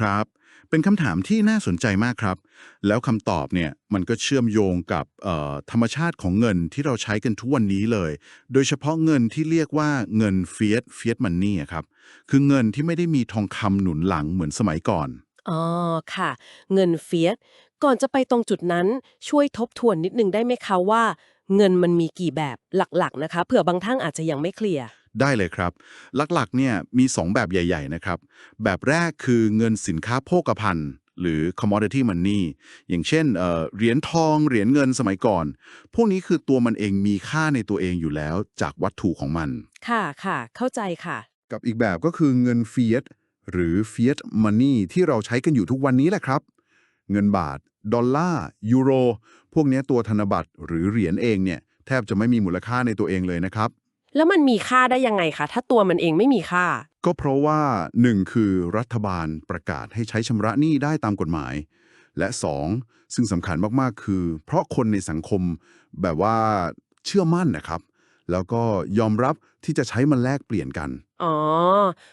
ครับ เป็นคำถามที่น่าสนใจมากครับ แล้วคำตอบเนี่ยมันก็เชื่อมโยงกับธรรมชาติของเงินที่เราใช้กันทุกวันนี้เลย โดยเฉพาะเงินที่เรียกว่าเงินเฟียสเฟียสมันนี่ครับ คือเงินที่ไม่ได้มีทองคำหนุนหลังเหมือนสมัยก่อน อ๋อค่ะ เงินเฟียสก่อนจะไปตรงจุดนั้นช่วยทบทวนนิดนึงได้ไหมคะว่า เงินมันมีกี่แบบหลักๆนะคะเผื่อบางท่านอาจจะยังไม่เคลียร์ ได้เลยครับ หลักๆเนี่ยมี 2 แบบใหญ่ ๆ นะครับ แบบแรกคือเงินสินค้าโภคภัณฑ์หรือ commodity money อย่างเช่นเอ่อเหรียญทอง เหรียญเงินสมัยก่อน พวกนี้คือตัวมันเองมีค่าในตัวเองอยู่แล้วจากวัตถุของมัน ค่ะค่ะ เข้าใจค่ะ กับอีกแบบก็คือเงินเฟียสหรือ fiat money ที่เราใช้กันอยู่ทุกวันนี้แหละครับ เงินบาท ดอลลาร์ ยูโร พวกเนี้ยตัวธนบัตรหรือเหรียญเองเนี่ย แทบจะไม่มีมูลค่าในตัวเองเลยนะครับ แล้วมันมีค่าได้ยังไงคะ ถ้าตัวมันเองไม่มีค่า ก็เพราะว่า 1 คือรัฐบาลประกาศให้ใช้ชำระหนี้ได้ตามกฎหมาย และ 2 ซึ่งสำคัญมากๆ คือ เพราะคนในสังคมแบบว่าเชื่อมั่นนะครับ แล้วก็ยอมรับที่จะใช้มันแลกเปลี่ยนกัน อ๋อ